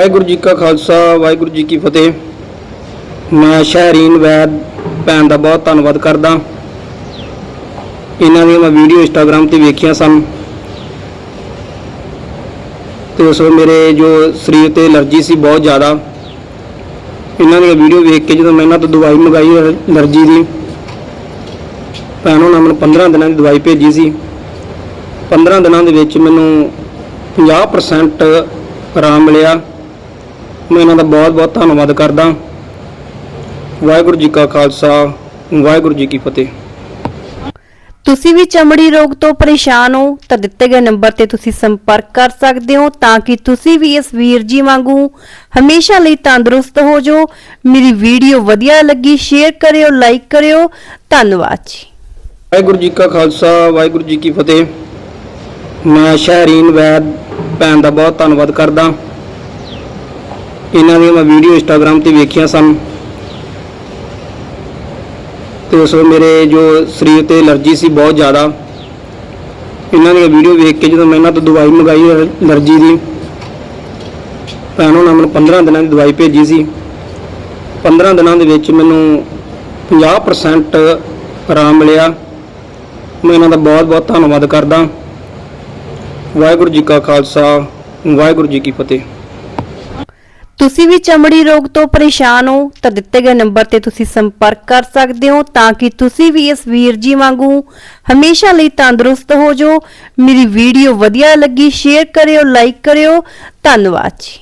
ਵਾਹਿਗੁਰੂ ਜੀ ਕਾ ਖਾਲਸਾ, ਵਾਹਿਗੁਰੂ ਜੀ ਕੀ ਫਤਿਹ। ਮੈਂ ਸ਼ਹਿਰੀਨ ਵੈਦ ਭੈਣ ਦਾ ਬਹੁਤ ਧੰਨਵਾਦ ਕਰਦਾ। ਇਹਨਾਂ ਦੀਆਂ ਮੈਂ ਵੀਡੀਓ ਇੰਸਟਾਗ੍ਰam ਤੇ ਵੇਖੀਆਂ ਸਨ। ਤੇ ਉਸ ਵੇਲੇ ਮੇਰੇ ਜੋ ਸਰੀਰ ਤੇ ਅਲਰਜੀ ਸੀ ਬਹੁਤ ਜ਼ਿਆਦਾ। ਇਹਨਾਂ ਦੀਆਂ ਵੀਡੀਓ ਵੇਖ ਕੇ ਜਦੋਂ ਮੈਂ ਇਹਨਾਂ ਤੋਂ ਦਵਾਈ ਮੰਗਾਈ ਅਲਰਜੀ ਦੀ, ਭੈਣ ਉਹਨਾਂ ਮੈਨੂੰ 15 ਦਿਨਾਂ ਦੀ ਦਵਾਈ ਭੇਜੀ ਸੀ। 15 ਦਿਨਾਂ ਦੇ ਵਿੱਚ ਮੈਨੂੰ 50% ਆਰਾਮ ਮਿਲਿਆ। ਮੈਂ ਇਹਨਾਂ ਦਾ ਬਹੁਤ ਬਹੁਤ ਧੰਨਵਾਦ ਕਰਦਾ। ਵਾਹਿਗੁਰੂ ਜੀ ਕਾ ਖਾਲਸਾ ਵਾਹਿਗੁਰੂ ਜੀ ਕੀ ਫਤਿਹ। ਤੁਸੀਂ ਵੀ ਚਮੜੀ ਰੋਗ ਤੋਂ ਪਰੇਸ਼ਾਨ ਹੋ ਤਾਂ ਦਿੱਤੇ ਗਏ ਨੰਬਰ ਤੇ ਤੁਸੀਂ ਸੰਪਰਕ ਕਰ ਸਕਦੇ ਹੋ ਤਾਂ ਕਿ ਤੁਸੀਂ ਵੀ ਇਸ ਵੀਰ ਜੀ ਵਾਂਗੂ ਹਮੇਸ਼ਾ ਲਈ ਤੰਦਰੁਸਤ ਹੋ ਜਾਓ। ਮੇਰੀ ਵੀਡੀਓ ਵਧੀਆ ਲੱਗੀ ਸ਼ੇਅਰ ਕਰਿਓ ਲਾਈਕ ਕਰਿਓ। ਧੰਨਵਾਦ ਜੀ। ਵਾਹਿਗੁਰੂ ਜੀ ਕਾ ਖਾਲਸਾ ਵਾਹਿਗੁਰੂ ਜੀ ਕੀ ਫਤਿਹ। ਮੈਂ ਸ਼ਹਿਰੀਨ ਵੈਦ ਭੈਣ ਦਾ ਬਹੁਤ ਧੰਨਵਾਦ ਕਰਦਾ। ਇਹਨਾਂ ਦੀਆਂ ਮੈਂ ਵੀਡੀਓ ਇੰਸਟਾਗ੍ਰam ਤੇ ਵੇਖੀਆਂ ਸਨ। ਤੇ ਉਸ ਵੇਲੇ ਮੇਰੇ ਜੋ ਸਰੀਰ ਤੇ ਅਲਰਜੀ ਸੀ ਬਹੁਤ ਜ਼ਿਆਦਾ। ਇਹਨਾਂ ਦੀਆਂ ਵੀਡੀਓ ਵੇਖ ਕੇ ਜਦੋਂ ਮੈਂ ਇਹਨਾਂ ਤੋਂ ਦਵਾਈ ਮੰਗਾਈ ਅਲਰਜੀ ਦੀ, ਭੈਣ ਉਹਨਾਂ ਮੈਨੂੰ 15 ਦਿਨਾਂ ਦੀ ਦਵਾਈ ਭੇਜੀ ਸੀ। 15 ਦਿਨਾਂ ਦੇ ਵਿੱਚ ਮੈਨੂੰ 50% ਆਰਾਮ ਮਿਲਿਆ। ਮੈਂ ਇਹਨਾਂ ਦਾ ਬਹੁਤ ਬਹੁਤ ਧੰਨਵਾਦ ਕਰਦਾ। ਵਾਹਿਗੁਰੂ ਜੀ ਕਾ ਖਾਲਸਾ, ਵਾਹਿਗੁਰੂ ਜੀ ਕੀ ਫਤਿਹ। ਤੁਸੀਂ ਵੀ ਚਮੜੀ ਰੋਗ ਤੋਂ ਪਰੇਸ਼ਾਨ ਹੋ ਤਾਂ ਦਿੱਤੇ ਗਏ ਨੰਬਰ ਤੇ ਤੁਸੀਂ ਸੰਪਰਕ ਕਰ ਸਕਦੇ ਹੋ ਤਾਂ ਕਿ ਤੁਸੀਂ ਵੀ ਇਸ ਵੀਰ ਜੀ ਵਾਂਗੂ ਹਮੇਸ਼ਾ ਲਈ ਤੰਦਰੁਸਤ ਹੋ ਜਾਓ। ਮੇਰੀ ਵੀਡੀਓ ਵਧੀਆ ਲੱਗੀ ਸ਼ੇਅਰ ਕਰਿਓ ਲਾਈਕ ਕਰਿਓ। ਧੰਨਵਾਦ ਜੀ।